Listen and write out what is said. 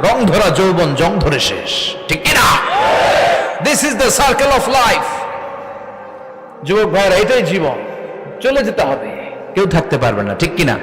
রং ধরা যৌবন, জং ধরে শেষ। ঠিক কিনা? This is the circle of life যুবক ভাইরা এটাই জীবন। চলে যেতে হবে। কেউ থাকতে পারবে না, ঠিক কিনা?